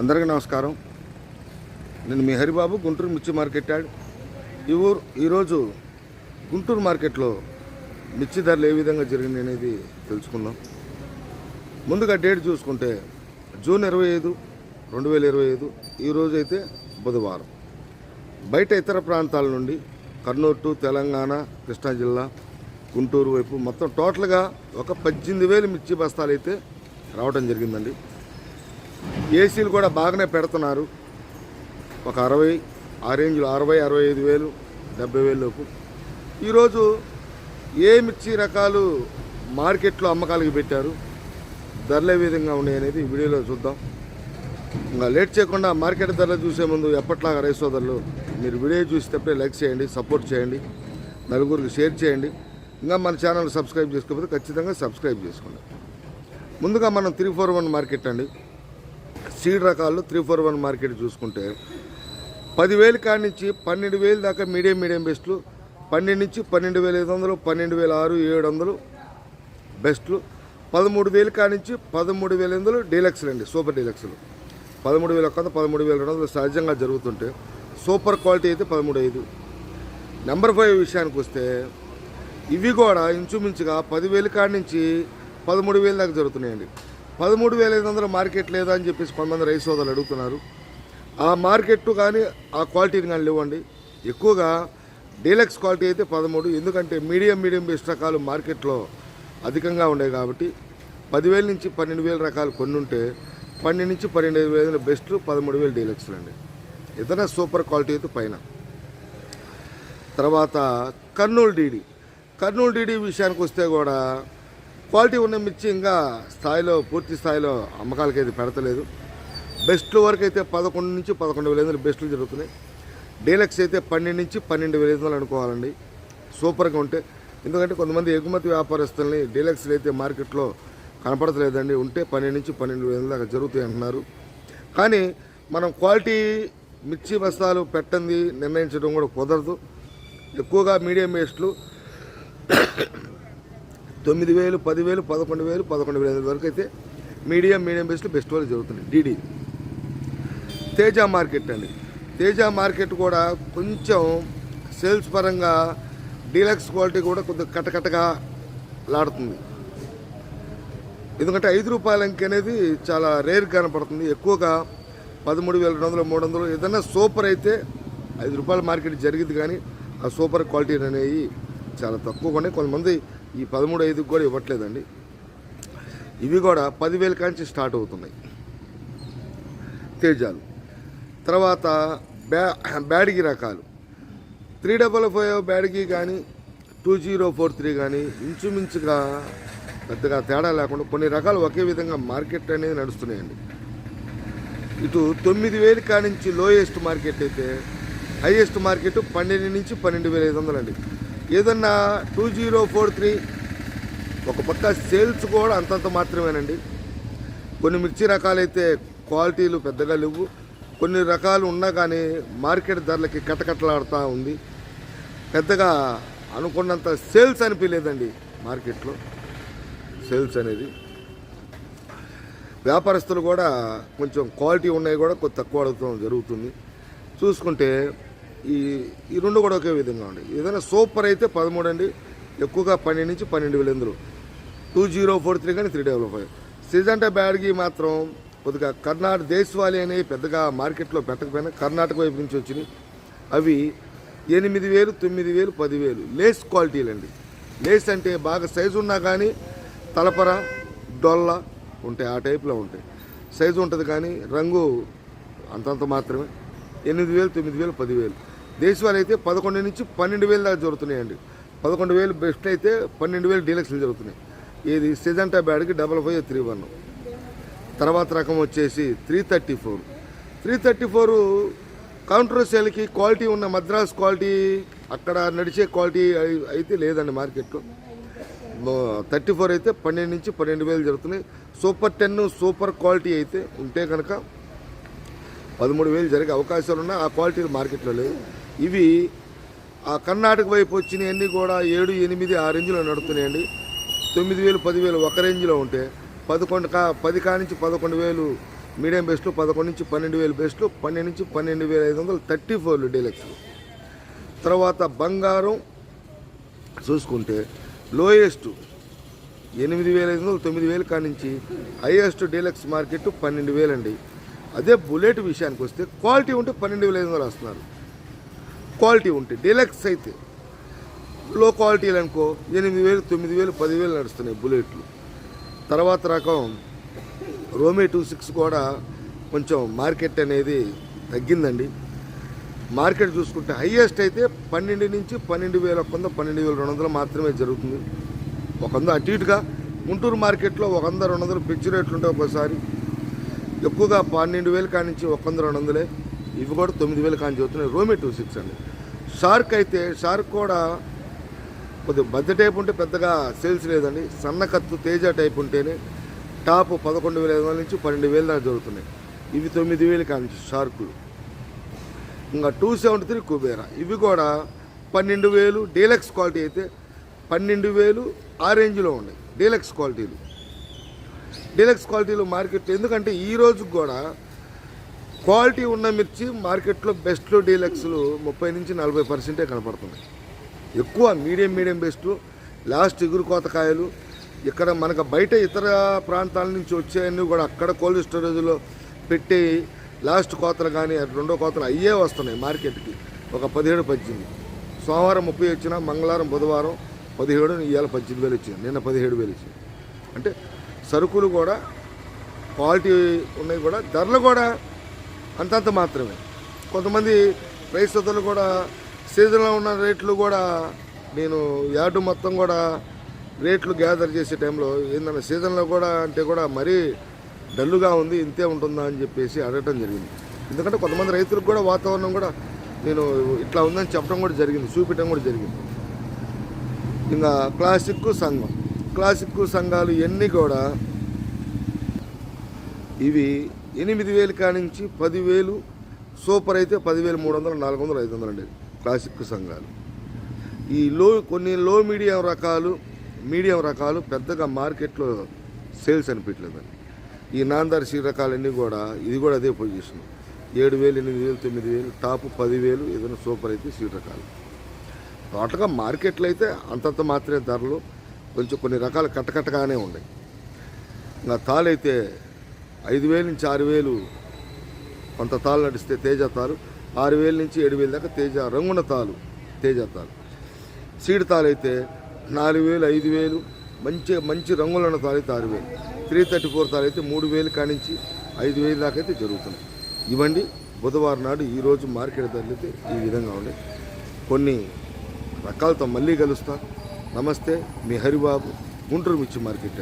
అందరికీ నమస్కారం. నేను మీ హరిబాబు గుంటూరు మిర్చి మార్కెట్ యాడ్. ఈ ఊరు ఈరోజు గుంటూరు మార్కెట్లో మిర్చి ధరలు ఏ విధంగా జరిగింది అనేది తెలుసుకుందాం. ముందుగా డేట్ చూసుకుంటే జూన్ ఇరవై ఐదు రెండు వేల ఇరవై ఐదు ఈరోజు అయితే బుధవారం. బయట ఇతర ప్రాంతాల నుండి కర్నూలు టు తెలంగాణ కృష్ణా జిల్లా గుంటూరు వైపు మొత్తం టోటల్గా ఒక పద్దెనిమిది వేలు మిర్చి బస్తాలు అయితే రావడం జరిగిందండి. ఏసీలు కూడా బాగానే పెడుతున్నారు. ఒక అరవై ఆ రేంజ్లో అరవై అరవై ఐదు వేలు డెబ్బై వేలు లోపు. ఈరోజు ఏ మిర్చి రకాలు మార్కెట్లో అమ్మకాలకి పెట్టారు? ధరలు ఏ విధంగా ఉన్నాయి అనేది వీడియోలో చూద్దాం. ఇంకా లేట్ చేయకుండా మార్కెట్ ధరలు చూసే ముందు ఎప్పట్లాగా రైస్ సోదరులు మీరు వీడియో చూసేటప్పుడే లైక్ చేయండి సపోర్ట్ చేయండి నలుగురికి షేర్ చేయండి. ఇంకా మన ఛానల్ సబ్స్క్రైబ్ చేసుకోకపోతే ఖచ్చితంగా సబ్స్క్రైబ్ చేసుకోండి. ముందుగా మనం త్రీ ఫోర్ వన్ మార్కెట్ అండి. సీడ్ రకాలు త్రీ ఫోర్ వన్ మార్కెట్ చూసుకుంటే పదివేలు కాడి నుంచి పన్నెండు వేలు దాకా మీడియం మీడియం బెస్ట్లు పన్నెండు నుంచి పన్నెండు వేల ఐదు వందలు పన్నెండు వేల ఆరు ఏడు వందలు బెస్ట్లు. పదమూడు వేలు కాడి నుంచి పదమూడు వేల ఎనిమిది వందలు డీలక్స్లు అండి సూపర్ డీలక్స్లు. పదమూడు వేల ఒక్క పదమూడు వేల రెండు వందలు సహజంగా జరుగుతుంటే సూపర్ క్వాలిటీ అయితే పదమూడు ఐదు. నెంబర్ ఫైవ్ విషయానికి వస్తే ఇవి కూడా ఇంచుమించుగా పదివేలు కాడి నుంచి పదమూడు వేలు దాకా జరుగుతున్నాయండి. పదమూడు వేల ఐదు వందల మార్కెట్ లేదా అని చెప్పేసి కొంతమంది రైస్ సోదరులు అడుగుతున్నారు. ఆ మార్కెట్ కానీ ఆ క్వాలిటీని కానీ లేవండి ఎక్కువగా డీలక్స్ క్వాలిటీ అయితే పదమూడు ఎందుకంటే మీడియం మీడియం బెస్ట్ రకాలు మార్కెట్లో అధికంగా ఉన్నాయి కాబట్టి పదివేల నుంచి పన్నెండు వేల రకాలు కొన్ని ఉంటే పన్నెండు నుంచి పన్నెండు వేల బెస్ట్ పదమూడు వేలు డీలక్స్లు అండి. ఇతర సూపర్ క్వాలిటీ అయితే పైన. తర్వాత కర్నూలు డీడీ. కర్నూలు డీడీ విషయానికి వస్తే కూడా క్వాలిటీ ఉన్న మిర్చి ఇంకా స్థాయిలో పూర్తి స్థాయిలో అమ్మకాలకి అయితే పెడతలేదు. బెస్ట్ వరకు అయితే పదకొండు నుంచి పదకొండు వేల ఐదు బెస్ట్లు జరుగుతున్నాయి. డీలక్స్ అయితే పన్నెండు నుంచి పన్నెండు వేల ఐదు వందలు అనుకోవాలండి. సూపర్గా ఉంటే ఎందుకంటే కొంతమంది ఎగుమతి వ్యాపారస్తుల్ని డీలక్స్లు అయితే మార్కెట్లో కనపడతలేదండి. ఉంటే పన్నెండు నుంచి పన్నెండు వేల దాకా జరుగుతాయి అంటున్నారు. కానీ మనం క్వాలిటీ మిర్చి బస్తాలు పెట్టండి నిర్ణయించడం కూడా కుదరదు. ఎక్కువగా మీడియం వేస్ట్లు తొమ్మిది వేలు పదివేలు పదకొండు వేలు పదకొండు వేల వరకు అయితే మీడియం మీడియం బేస్లో బెస్ట్ వాళ్ళు జరుగుతుంది డీడీ తేజ మార్కెట్ అండి. తేజ మార్కెట్ కూడా కొంచెం సేల్స్ పరంగా డీలక్స్ క్వాలిటీ కూడా కొద్దిగా కటకటగా లాడుతుంది. ఎందుకంటే ఐదు రూపాయల అంకె అనేది చాలా రేర్ కనపడుతుంది. ఎక్కువగా పదమూడు వేల రెండు వందలు మూడు వందలు ఏదైనా సూపర్ అయితే ఐదు రూపాయల మార్కెట్ జరిగింది కానీ ఆ సూపర్ క్వాలిటీ అనేవి చాలా తక్కువగా ఉన్నాయి. కొంతమంది ఈ పదమూడు ఐదుకి కూడా ఇవ్వట్లేదండి. ఇవి కూడా పదివేల కాంచి స్టార్ట్ అవుతున్నాయి. తేజాలు. తర్వాత బ్యా బ్యాడిగి రకాలు. త్రీ డబల్ ఫైవ్ బ్యాడిగి కానీ టూ జీరో ఫోర్ త్రీ కానీ ఇంచుమించుగా పెద్దగా తేడా లేకుండా కొన్ని రకాలు ఒకే విధంగా మార్కెట్ అనేది నడుస్తున్నాయండి. ఇటు తొమ్మిది వేలు కానించి లోయెస్ట్ మార్కెట్ అయితే హైయెస్ట్ మార్కెట్ పన్నెండు నుంచి పన్నెండు వేల ఐదు వందలండి. ఏదన్నా టూ జీరో ఫోర్ త్రీ ఒక పక్క సేల్స్ కూడా అంతంత మాత్రమేనండి. కొన్ని మిర్చి రకాలైతే క్వాలిటీలు పెద్దగా లేవు. కొన్ని రకాలు ఉన్నా కానీ మార్కెట్ ధరలకి కటకటలాడుతూ ఉంది. పెద్దగా అనుకున్నంత సేల్స్ అనిపించలేదండి మార్కెట్లో. సేల్స్ అనేది. వ్యాపారస్తులు కూడా కొంచెం క్వాలిటీ ఉన్నాయి కూడా కొంచెం తక్కువ అడగడం జరుగుతుంది. చూసుకుంటే ఈ ఈ రెండు కూడా ఒకే విధంగా ఉండి ఏదైనా సూపర్ అయితే పదమూడు అండి ఎక్కువగా పన్నెండు నుంచి పన్నెండు వేల ఎందులు? టూ జీరో ఫోర్ త్రీ కానీ త్రీ డబల్ ఫైవ్. సిజంటా బ్యాడ్కి మాత్రం కొద్దిగా కర్ణాటక దేశవాళి అనేవి పెద్దగా మార్కెట్లో పెట్టకపోయినా కర్ణాటక వైపు నుంచి వచ్చినాయి. అవి ఎనిమిది వేలు తొమ్మిది వేలు పదివేలు లేస్ క్వాలిటీలండి. లేస్ అంటే బాగా సైజు ఉన్నా కానీ తలపర డొల్ల ఉంటాయి ఆ టైప్లో ఉంటాయి. సైజు ఉంటుంది కానీ రంగు అంతంత మాత్రమే. ఎనిమిది వేలు తొమ్మిది వేలు పదివేలు దేశవాళీ అయితే పదకొండు నుంచి పన్నెండు వేలు దాకా జరుగుతున్నాయండి. పదకొండు వేలు బెస్ట్ అయితే పన్నెండు వేలు డీలక్స్లు జరుగుతున్నాయి. ఇది సిజంటా బ్యాడ్కి డబల్ ఫైవ్ త్రీ వన్. తర్వాత రకం వచ్చేసి three thirty four. Three thirty four counter సేల్కి క్వాలిటీ ఉన్న మద్రాస్ క్వాలిటీ అక్కడ నడిచే క్వాలిటీ అయితే లేదండి మార్కెట్లో థర్టీ ఫోర్ అయితే పన్నెండు నుంచి పన్నెండు వేలు జరుగుతున్నాయి. సూపర్ టెన్ సూపర్ క్వాలిటీ అయితే ఉంటే కనుక పదమూడు వేలు జరిగే అవకాశాలు ఉన్నాయి ఆ క్వాలిటీ మార్కెట్లో లేదు ఇవి ఆ కర్ణాటక వైపు వచ్చినవన్నీ కూడా ఏడు ఎనిమిది ఆ రేంజ్లో నడుతున్నాయండి. తొమ్మిది వేలు పదివేలు ఒక రేంజ్లో ఉంటే పదకొండు కా పది కా నుంచి పదకొండు వేలు మీడియం బెస్ట్లు పదకొండు నుంచి పన్నెండు వేలు బెస్ట్లు పన్నెండు నుంచి పన్నెండు వేల ఐదు వందలు థర్టీ ఫోర్లు డీలక్స్లు తర్వాత బంగారం చూసుకుంటే లోయెస్ట్ ఎనిమిది వేల ఐదు వందలు తొమ్మిది వేలు కానించి హైయెస్ట్ డీలక్స్ మార్కెట్ పన్నెండు వేలండి. అదే బుల్లెట్ విషయానికి వస్తే క్వాలిటీ ఉంటే పన్నెండు వేల ఐదు వందలు వస్తున్నారు క్వాలిటీ ఉంటే డీలక్స్ అయితే. లో క్వాలిటీలు అనుకో ఎనిమిది వేలు తొమ్మిది వేలు పదివేలు నడుస్తున్నాయి బుల్లెట్లు. తర్వాత రకం రోమే టూ సిక్స్ కూడా కొంచెం మార్కెట్ అనేది తగ్గిందండి. మార్కెట్ చూసుకుంటే హైయెస్ట్ అయితే పన్నెండు నుంచి పన్నెండు వేల ఒక వంద పన్నెండు వేల రెండు వందలు మాత్రమే జరుగుతుంది. ఒక వంద అటు ఇటుగా గుంటూరు మార్కెట్లో ఒక వంద రెండు వందలు పిచ్చి రేట్లు ఉంటాయి ఒక్కోసారి. ఎక్కువగా పన్నెండు వేలు కానించి ఒక వంద రెండు వందలే. ఇవి కూడా తొమ్మిది వేలు కానీ చదువుతున్నాయి రోమే టూ సిక్స్ అండి. షార్క్ అయితే షార్క్ కూడా కొద్దిగా బద్ద టైప్ ఉంటే పెద్దగా సేల్స్ లేదండి. సన్న కత్తు తేజ టైప్ ఉంటేనే టాప్ పదకొండు వేల ఐదు వందల నుంచి పన్నెండు వేలు దాకా జరుగుతున్నాయి. ఇవి తొమ్మిది వేలు కానించి షార్కులు. ఇంకా టూ సెవెంటీ త్రీ కుబేరా. ఇవి కూడా పన్నెండు వేలు డీలక్స్ క్వాలిటీ అయితే పన్నెండు వేలు ఆ రేంజ్లో ఉన్నాయి. డీలక్స్ క్వాలిటీలు. డీలక్స్ క్వాలిటీలు మార్కెట్ ఎందుకంటే ఈ రోజు కూడా క్వాలిటీ ఉన్న మిర్చి మార్కెట్లో బెస్ట్లు డీలక్స్లు ముప్పై నుంచి నలభై పర్సెంటే కనపడుతున్నాయి ఎక్కువ మీడియం మీడియం బెస్ట్ లాస్ట్ ఎగురు కోతకాయలు ఇక్కడ మనకు బయట ఇతర ప్రాంతాల నుంచి వచ్చేవన్నీ కూడా అక్కడ కోల్డ్ స్టోరేజ్లో పెట్టి లాస్ట్ కోతలు కానీ రెండో కోతలు అయ్యే వస్తున్నాయి మార్కెట్కి. ఒక పదిహేడు పద్దెనిమిది. సోమవారం ముప్పై వచ్చిన మంగళవారం బుధవారం పదిహేడు ఇవాళ పద్దెనిమిది వేలు ఇచ్చింది నిన్న పదిహేడు వేలు ఇచ్చింది అంటే సరుకులు కూడా క్వాలిటీ ఉన్నాయి కూడా ధరలు కూడా అంతంత మాత్రమే. కొంతమంది రైతులు కూడా సీజన్లో ఉన్న రేట్లు కూడా నేను యార్డు మొత్తం కూడా రేట్లు గ్యాదర్ చేసే టైంలో ఏంటంటే సీజన్లో కూడా అంటే కూడా మరీ డల్లుగా ఉంది ఇంతే ఉంటుందా అని చెప్పేసి అడగటం జరిగింది. ఎందుకంటే కొంతమంది రైతులకు కూడా వాతావరణం కూడా నేను ఇట్లా ఉందని చెప్పడం కూడా జరిగింది చూపించడం కూడా జరిగింది. ఇంకా క్లాసిక్ సంఘం క్లాసిక్ సంఘాలు ఇవన్నీ కూడా ఇవి ఎనిమిది వేలు కానించి పదివేలు సూపర్ అయితే పదివేలు మూడు వందలు నాలుగు వందలు ఐదు వందలు అండి క్లాసిక్ సంఘాలు. ఈ లో కొన్ని లో మీడియం రకాలు మీడియం రకాలు పెద్దగా మార్కెట్లో సేల్స్ అనిపించలేదండి. ఈ నాందర్శి రకాలన్నీ కూడా ఇది కూడా అదే పొజిషన్. ఏడు వేలు ఎనిమిది వేలు తొమ్మిది వేలు టాప్ పదివేలు ఏదైనా సూపర్ అయితే సీట్ రకాలు. టోటల్గా మార్కెట్లో అయితే అంతంత మాత్రమే ధరలు కొంచెం కొన్ని రకాలు కట్టకట్టగానే ఉన్నాయి. ఇంకా తాళైతే ఐదు వేలు నుంచి ఆరు వేలు కొంత తాళ్ళు నడిస్తే తేజ తాలు ఆరు వేల నుంచి ఏడు వేల దాకా తేజ రంగున తాలు తేజ తాలు సీడ్ తాలు అయితే నాలుగు వేలు ఐదు వేలు మంచి మంచి రంగులున్న తాలు అయితే ఆరు వేలు. త్రీ థర్టీ ఫోర్ తాలు అయితే మూడు వేలు కానించి ఐదు వేలు దాకా అయితే జరుగుతున్నాయి. ఇవ్వండి బుధవారం నాడు ఈరోజు మార్కెట్ ధరలు అయితే ఈ విధంగా ఉన్నాయి. కొన్ని రకాలతో మళ్ళీ కలుస్తా. నమస్తే మీ హరిబాబు గుంటూరు మిర్చి మార్కెట్